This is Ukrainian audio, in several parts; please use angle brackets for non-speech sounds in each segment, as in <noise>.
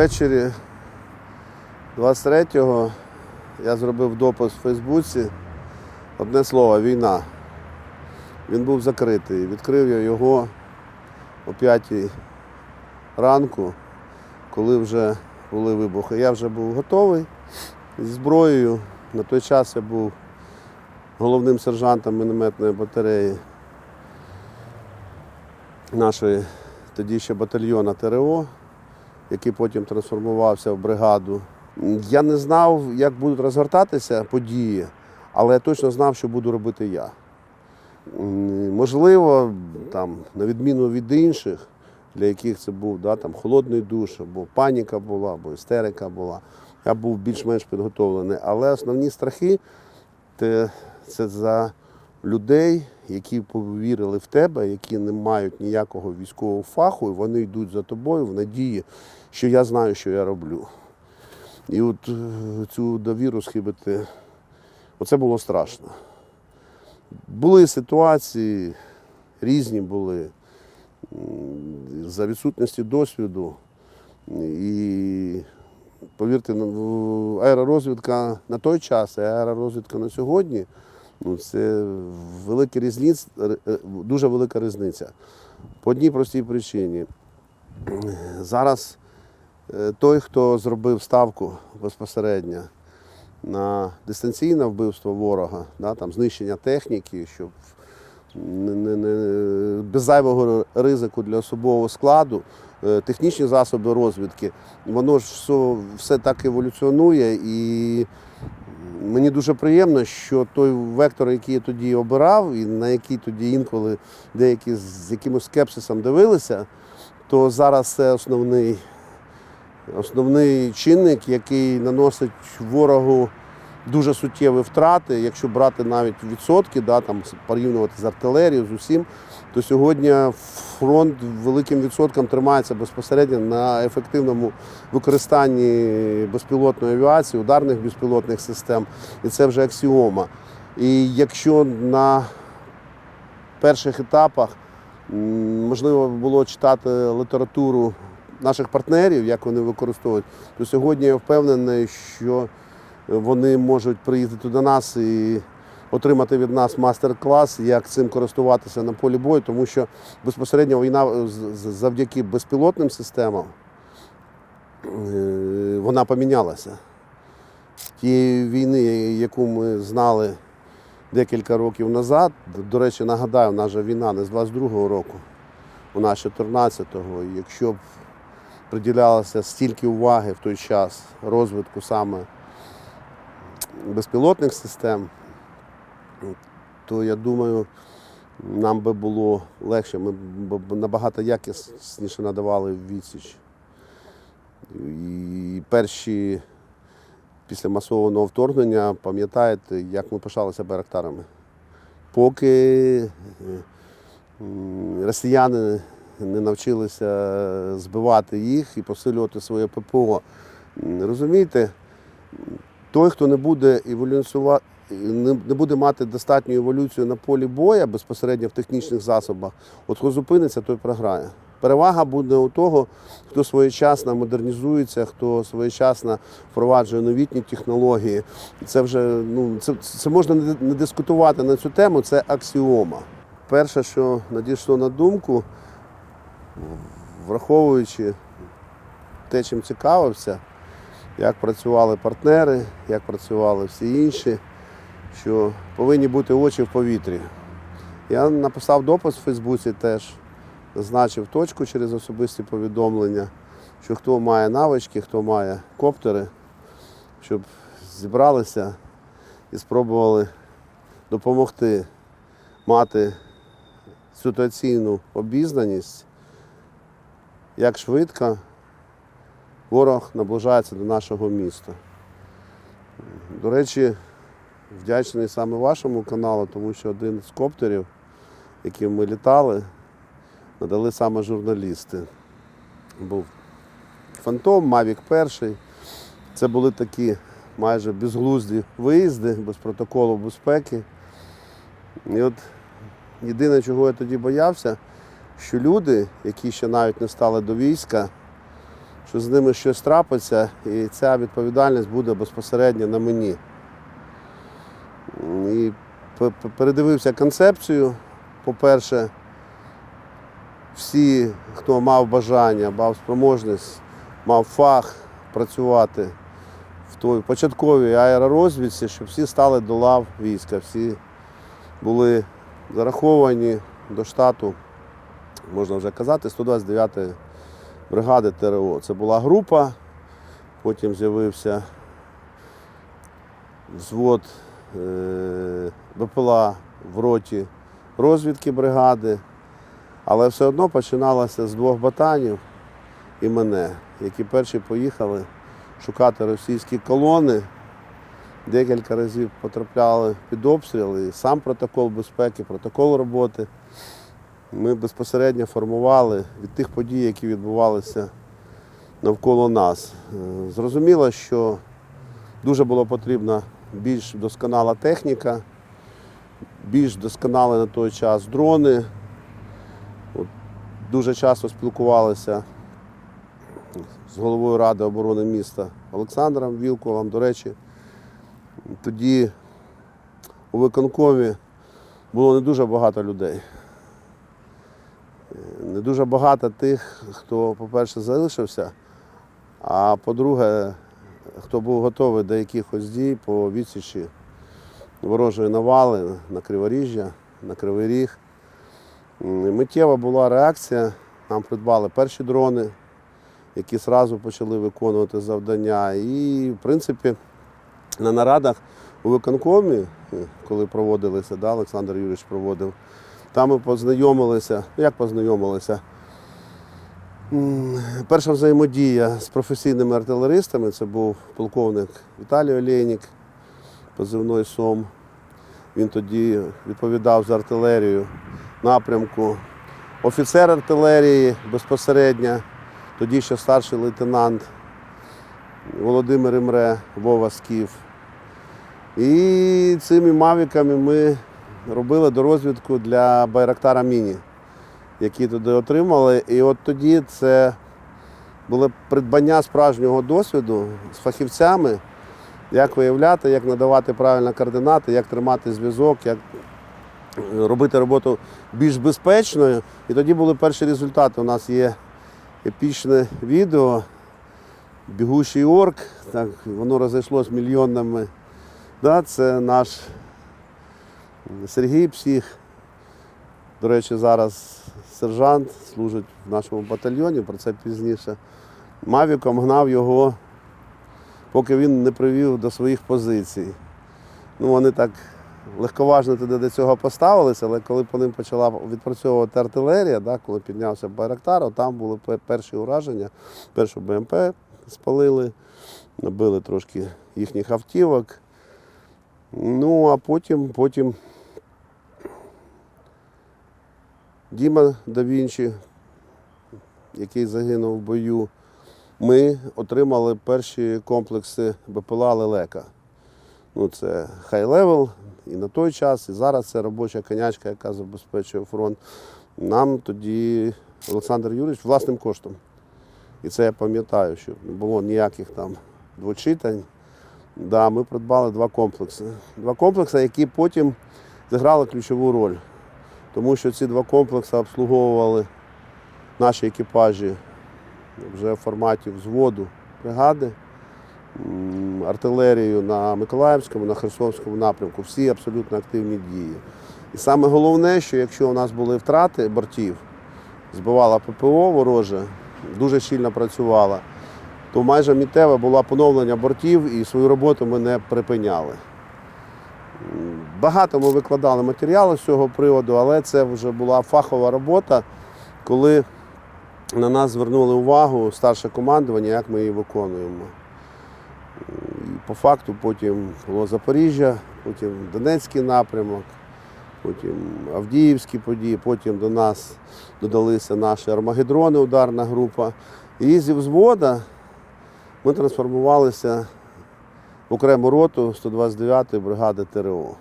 Ввечері 23-го я зробив допис в Фейсбуці. Одне слово війна. Він був закритий. Відкрив я його о 5 ранку, коли вже були вибухи. Я вже був готовий зі зброєю. На той час я був головним сержантом мінометної батареї нашої тоді ще батальйона ТРО, який потім трансформувався в бригаду. Я не знав, як будуть розгортатися події, але я точно знав, що буду робити я. Можливо, там, на відміну від інших, для яких це був да, там, холодний душ, або паніка була, або істерика була. Я був більш-менш підготовлений. Але основні страхи це за людей, які повірили в тебе, які не мають ніякого військового фаху, і вони йдуть за тобою в надії, що я знаю, що я роблю. І от е, цю довіру схибити, оце було страшно. Були ситуації, різні були, за відсутності досвіду. І повірте, аеророзвідка на той час, аеророзвідка на сьогодні. Ну, це велика різниця, дуже велика різниця. По одній простій причині. Зараз е, той, хто зробив ставку безпосередньо на дистанційне вбивство ворога, да, там, знищення техніки, щоб не, не, не, без зайвого ризику для особового складу, е, технічні засоби розвідки, воно ж все, все так еволюціонує і Мені дуже приємно, що той вектор, який я тоді обирав, і на який тоді інколи деякі з якимось скепсисом дивилися, то зараз це основний, основний чинник, який наносить ворогу дуже суттєві втрати. Якщо брати навіть відсотки, да, там, порівнювати з артилерією, з усім, то сьогодні фронт великим відсотком тримається безпосередньо на ефективному використанні безпілотної авіації, ударних безпілотних систем, і це вже аксіома. І якщо на перших етапах можливо було читати літературу наших партнерів, як вони використовують, то сьогодні я впевнений, що вони можуть приїздити до нас і отримати від нас мастер-клас, як цим користуватися на полі бою, тому що безпосередньо війна завдяки безпілотним системам е, вона помінялася. Тієї війни, яку ми знали декілька років назад, до речі, нагадаю, наша війна не з 22-го року, вона з 14-го. Якщо б приділялося стільки уваги в той час розвитку саме безпілотних систем, то я думаю, нам би було легше, ми б набагато якісніше надавали відсіч. І перші після масованого вторгнення, пам'ятаєте, як ми пишалися байрактарами. Поки росіяни не навчилися збивати їх і посилювати своє ППО. Розумієте, той, хто не буде еволюціювати, не буде мати достатню еволюцію на полі боя безпосередньо в технічних засобах, от хто зупиниться, той програє. Перевага буде у того, хто своєчасно модернізується, хто своєчасно впроваджує новітні технології. Це вже ну це, це можна не дискутувати на цю тему, це аксіома. Перше, що надійшло на думку, враховуючи те, чим цікавився, як працювали партнери, як працювали всі інші, що повинні бути очі в повітрі. Я написав допис в Фейсбуці теж, зазначив точку через особисті повідомлення, що хто має навички, хто має коптери, щоб зібралися і спробували допомогти мати ситуаційну обізнаність, як швидко ворог наближається до нашого міста. До речі, вдячний саме вашому каналу, тому що один з коптерів, яким ми літали, надали саме журналісти. Був Фантом, Мавік перший. Це були такі майже безглузді виїзди, без протоколу безпеки. І от єдине, чого я тоді боявся, що люди, які ще навіть не стали до війська, що з ними щось трапиться, і ця відповідальність буде безпосередньо на мені. І передивився концепцію. По-перше, всі, хто мав бажання, мав спроможність, мав фах працювати в той початковій аеророзвідці, щоб всі стали до лав війська, всі були зараховані до штату, можна вже казати, 129-ї бригади ТРО. Це була група, потім з'явився взвод БПЛА в роті розвідки бригади, але все одно починалося з двох ботанів і мене, які перші поїхали шукати російські колони. Декілька разів потрапляли під обстріли, і сам протокол безпеки, протокол роботи. Ми безпосередньо формували від тих подій, які відбувалися навколо нас. Е, Зрозуміло, що дуже було потрібна більш досконала техніка, більш досконали на той час дрони. От, дуже часто спілкувалися з головою Ради оборони міста Олександром Вілковим. До речі, тоді у виконкові було не дуже багато людей. Не дуже багато тих, хто, по-перше, залишився, а по-друге, хто був готовий до якихось дій по відсічі ворожої навали на Криворіжжя, на Кривий Ріг. Миттєва була реакція. Нам придбали перші дрони, які одразу почали виконувати завдання. І, в принципі, на нарадах у виконкомі, е, коли проводилися, да, Олександр Юрійович проводив, там ми познайомилися. Як познайомилися? Перша взаємодія з професійними артилеристами це був полковник Віталій Олейнік, позивний СОМ. Він тоді відповідав за артилерію напрямку. Офіцер артилерії безпосередньо, тоді ще старший лейтенант Володимир Імре, Вова Скіф. І цими мавіками ми робили дорозвідку для Байрактара Міні, які туди отримали. І от тоді це було придбання справжнього досвіду з фахівцями, як виявляти, як надавати правильні координати, як тримати зв'язок, як робити роботу більш безпечною. І тоді були перші результати. У нас є епічне відео, бігущий орк, так, воно розійшлося мільйонами. Да, це наш Сергій Псіх. До речі, зараз сержант служить в нашому батальйоні, про це пізніше. Мавіком гнав його, поки він не привів до своїх позицій. Ну, вони так легковажно туди до цього поставилися, але коли по ним почала відпрацьовувати артилерія, да, коли піднявся Байрактар, там були перші ураження, першу БМП спалили, набили трошки їхніх автівок. Ну, а потім, потім Діма да Вінчі, який загинув в бою, ми отримали перші комплекси БПЛА Лелека. Ну, це хай левел і на той час, і зараз це робоча конячка, яка забезпечує фронт. Нам тоді Олександр Юрійович власним коштом. І це я пам'ятаю, що не було ніяких там двочитань. Да, ми придбали два комплекси. Два комплекси, які потім зіграли ключову роль. Тому що ці два комплекси обслуговували наші екіпажі вже в форматі взводу бригади, артилерію на Миколаївському, на Херсонському напрямку. Всі абсолютно активні дії. І саме головне, що якщо у нас були втрати бортів, збивала ППО вороже, дуже щільно працювала, то майже мітеве було поновлення бортів і свою роботу ми не припиняли. Багато ми викладали матеріали з цього приводу, але це вже була фахова робота, коли на нас звернули увагу старше командування, як ми її виконуємо. І по факту потім було Запоріжжя, потім Донецький напрямок, потім Авдіївські події, потім до нас додалися наші армагедрони, ударна група. І зі взвода ми трансформувалися в окрему роту 129-ї бригади ТРО.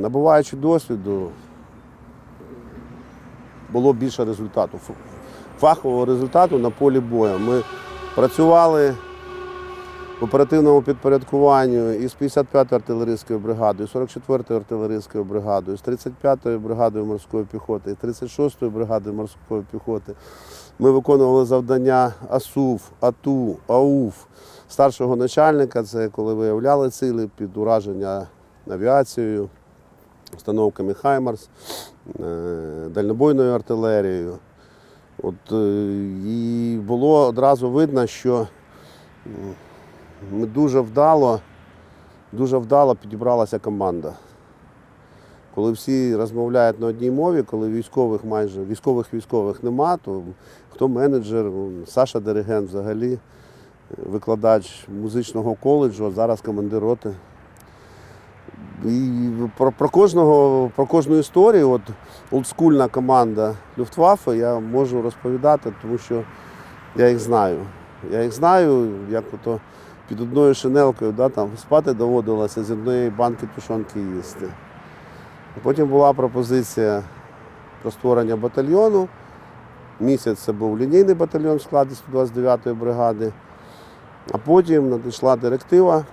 Набуваючи досвіду, було більше результату, фахового результату на полі бою. Ми працювали в оперативному підпорядкуванні із 55-ї артилерійської бригади, з 44-ї артилерійської бригади, з 35-ї бригадою морської піхоти, з 36-ї бригади морської піхоти. Ми виконували завдання АСУФ, АТУ, АУФ, старшого начальника, це коли виявляли цілі під ураження авіацією, установками Хаймарс, е, дальнобойною артилерією. От, е, і було одразу видно, що ми дуже вдало, дуже вдало підібралася команда. Коли всі розмовляють на одній мові, коли військових майже військових військових нема, то хто менеджер, Саша Диригент взагалі, викладач музичного коледжу, а зараз командир роти. І про, про, кожного, про кожну історію, от олдскульна команда Люфтваффе, я можу розповідати, тому що я їх знаю. Я їх знаю, як ото під одною шинелкою да, там, спати доводилося з однієї банки тушонки їсти. Потім була пропозиція про створення батальйону. Місяць це був лінійний батальйон в складі 129-ї бригади. А потім надійшла директива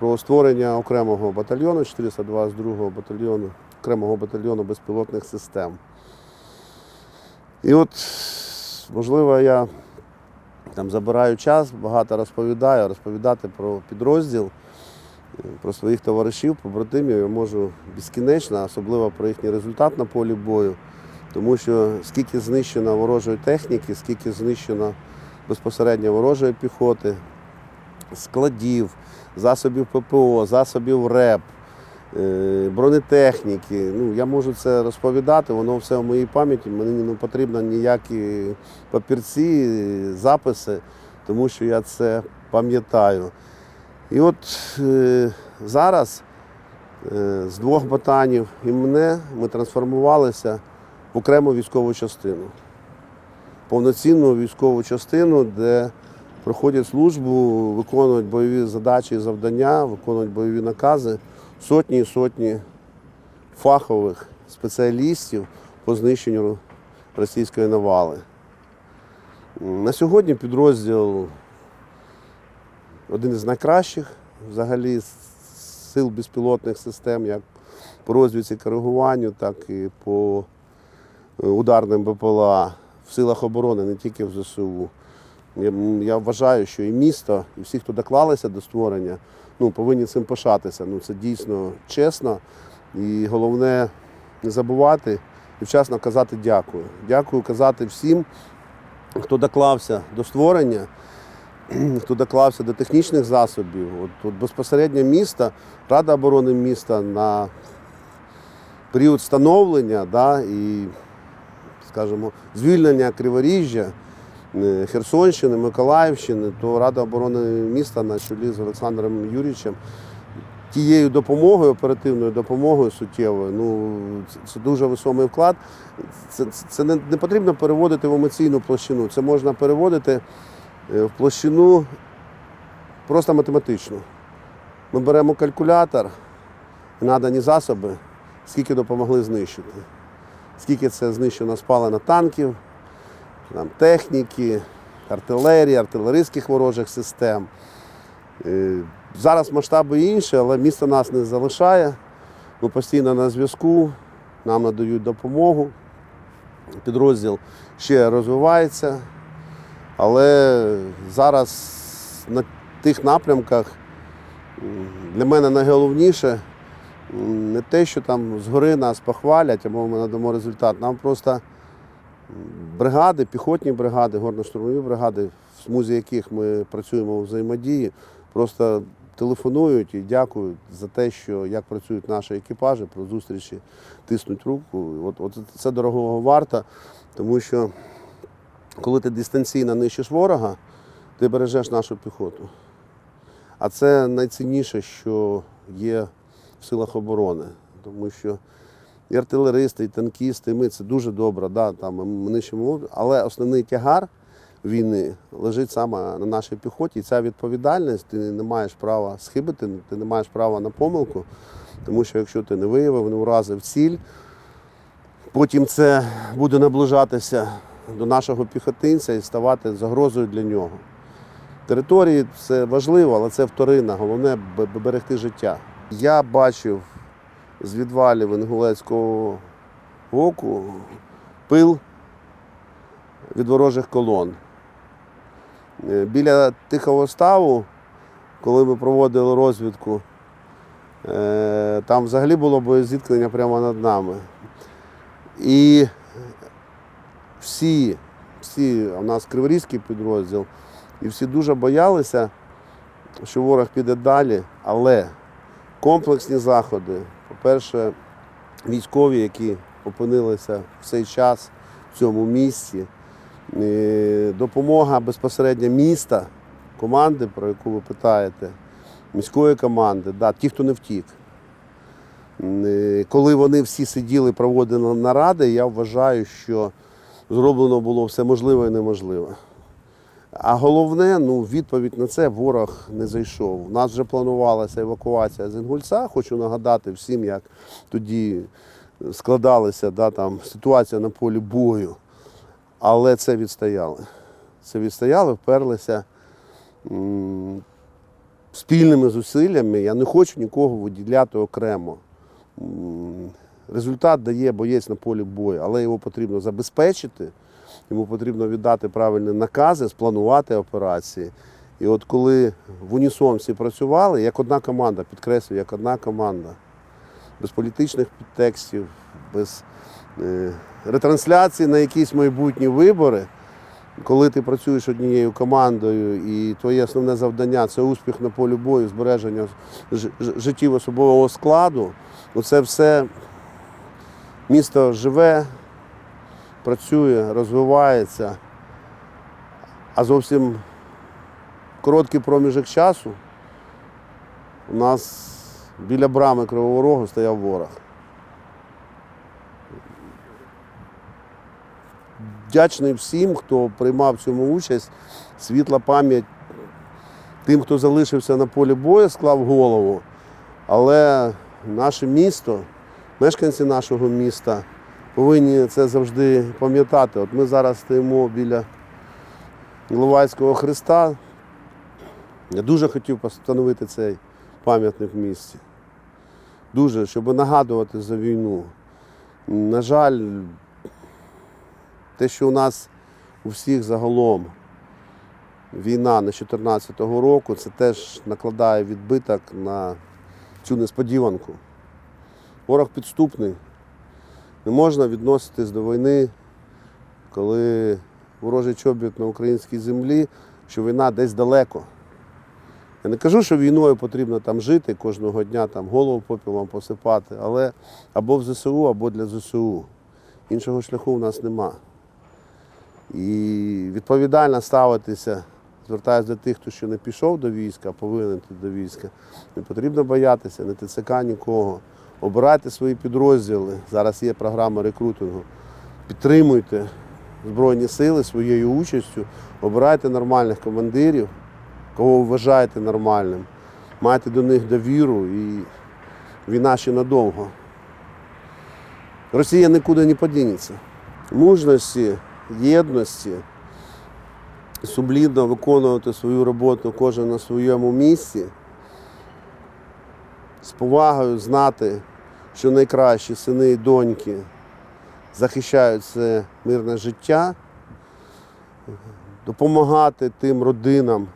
про створення окремого батальйону, 422-го батальйону, окремого батальйону безпілотних систем. І от, можливо, я там забираю час, багато розповідаю, розповідати про підрозділ, про своїх товаришів, побратимів я можу безкінечно, особливо про їхній результат на полі бою. Тому що скільки знищено ворожої техніки, скільки знищено безпосередньо ворожої піхоти, складів, засобів ППО, засобів РЕП, е, бронетехніки. Ну, я можу це розповідати, воно все в моїй пам'яті. Мені не потрібно ніякі папірці, записи, тому що я це пам'ятаю. І от е, зараз е, з двох ботанів і мене ми трансформувалися в окрему військову частину. Повноцінну військову частину, де проходять службу, виконують бойові задачі і завдання, виконують бойові накази сотні і сотні фахових спеціалістів по знищенню російської навали. На сьогодні підрозділ один із найкращих взагалі сил безпілотних систем, як по розвідці коригуванню, так і по е, ударним БПЛА в силах оборони, не тільки в ЗСУ. Я, вважаю, що і місто, і всі, хто доклалися до створення, ну, повинні цим пишатися. Ну, це дійсно чесно. І головне не забувати і вчасно казати дякую. Дякую казати всім, хто доклався до створення, <clears throat> хто доклався до технічних засобів. От, от безпосередньо міста, Рада оборони міста на період становлення да, і, скажімо, звільнення Криворіжжя. Е, Херсонщини, Миколаївщини, то Рада оборони міста на чолі з Олександром Юрійовичем тією допомогою, оперативною допомогою суттєвою, ну це, дуже високий вклад. Це, це, не, не потрібно переводити в емоційну площину. Це можна переводити е, в площину просто математичну. Ми беремо калькулятор, надані засоби, скільки допомогли знищити. Скільки це знищено спалено танків, там, техніки, артилерії, артилерійських ворожих систем. Е, Зараз масштаби інші, але місто нас не залишає. Ми постійно на зв'язку, нам надають допомогу. Підрозділ ще розвивається, але зараз на тих напрямках для мене найголовніше не те, що там згори нас похвалять або ми надамо результат. Нам просто бригади, піхотні бригади, горно-штурмові бригади, в смузі яких ми працюємо у взаємодії, просто телефонують і дякують за те, що як працюють наші екіпажі, про зустрічі тиснуть руку. От, от це дорогого варто, тому що коли ти дистанційно нищиш ворога, ти бережеш нашу піхоту. А це найцінніше, що є в силах оборони, тому що і артилеристи, і танкісти, ми це дуже добре, да, там, ми нищимо, але основний тягар війни лежить саме на нашій піхоті. І ця відповідальність, ти не маєш права схибити, ти не маєш права на помилку, тому що якщо ти не виявив, не уразив ціль, Потім це буде наближатися до нашого піхотинця і ставати загрозою для нього. Території це важливо, але це вторинна. Головне берегти життя. Я бачив з відвалів Інгулецького оку пил від ворожих колон. Е, Біля тихого ставу, коли ми проводили розвідку, е, там взагалі було боєзіткнення прямо над нами. І всі, всі, у нас криворізький підрозділ, і всі дуже боялися, що ворог піде далі, але комплексні заходи, по-перше, військові, які опинилися в цей час в цьому місці, е, допомога безпосередньо міста, команди, про яку ви питаєте, міської команди, да, ті, хто не втік. Е, Коли вони всі сиділи, проводили наради, я вважаю, що зроблено було все можливе і неможливе. А головне, ну, відповідь на це ворог не зайшов. У нас вже планувалася евакуація з Інгульця. Хочу нагадати всім, як тоді складалася да, там, ситуація на полі бою. Але це відстояли. Це відстояли, вперлися м, спільними зусиллями. Я не хочу нікого виділяти окремо. М, Результат дає боєць на полі бою, але його потрібно забезпечити, йому потрібно віддати правильні накази, спланувати операції. І от коли в унісон всі працювали, як одна команда, підкреслюю, як одна команда, без політичних підтекстів, без е, ретрансляції на якісь майбутні вибори, коли ти працюєш однією командою і твоє основне завдання це успіх на полі бою, збереження життів особового складу, ну це все місто живе, працює, розвивається, а зовсім короткий проміжок часу у нас біля брами Кривого Рогу стояв ворог. Вдячний всім, хто приймав в цьому участь, світла пам'ять тим, хто залишився на полі бою, склав голову. Але наше місто, мешканці нашого міста повинні це завжди пам'ятати. От ми зараз стоїмо біля Іловайського Христа. Я дуже хотів постановити цей пам'ятник в місті. Дуже, щоб нагадувати за війну. На жаль, те, що у нас у всіх загалом війна на 2014 року, це теж накладає відбиток на цю несподіванку. Ворог підступний. Не можна відноситись до війни, коли ворожий чобіт на українській землі, що війна десь далеко. Я не кажу, що війною потрібно там жити кожного дня, там голову попілом посипати, але або в ЗСУ, або для ЗСУ. Іншого шляху в нас нема. І відповідально ставитися, звертаюся до тих, хто ще не пішов до війська, а повинен йти до війська. Не потрібно боятися, не ТЦК нікого. Обирайте свої підрозділи. Зараз є програма рекрутингу. Підтримуйте Збройні сили своєю участю, обирайте нормальних командирів, кого вважаєте нормальним. Майте до них довіру і війна ще надовго. Росія нікуди не подінеться. Мужності, єдності, сумлінно виконувати свою роботу кожен на своєму місці, з повагою знати, що найкращі сини і доньки захищають це мирне життя, допомагати тим родинам,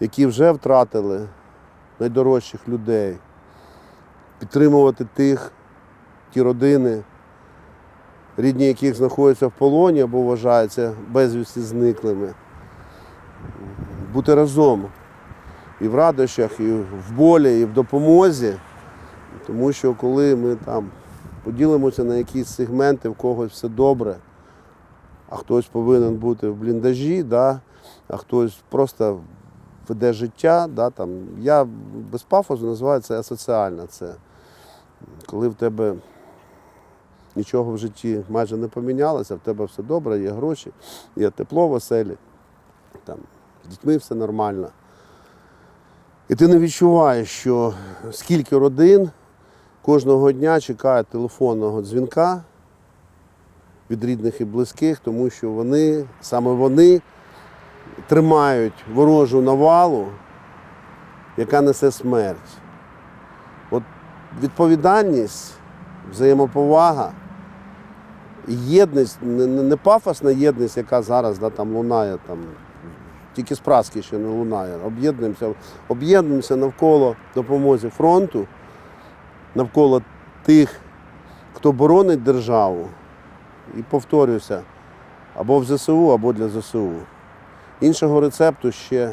які вже втратили найдорожчих людей, підтримувати тих, ті родини, рідні яких знаходяться в полоні або вважаються безвісті зниклими. Бути разом і в радощах, і в болі, і в допомозі. Тому що коли ми там поділимося на якісь сегменти, в когось все добре, а хтось повинен бути в бліндажі, да, а хтось просто веде життя. Да, там, я без пафосу називаю це асоціально. Це коли в тебе нічого в житті майже не помінялося, в тебе все добре, є гроші, є тепло в оселі, там, з дітьми все нормально. І ти не відчуваєш, що скільки родин кожного дня чекають телефонного дзвінка, від рідних і близьких, тому що вони, саме вони тримають ворожу навалу, яка несе смерть. От відповідальність, взаємоповага, єдність, не, пафосна єдність, яка зараз да, там лунає, там, тільки з праски ще не лунає. Об'єднуємося, об'єднуємося навколо допомоги фронту, навколо тих, хто боронить державу. І повторюся, або в ЗСУ, або для ЗСУ. Іншого рецепту ще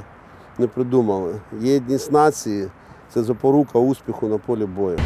не придумали. Єдність нації це запорука успіху на полі бою.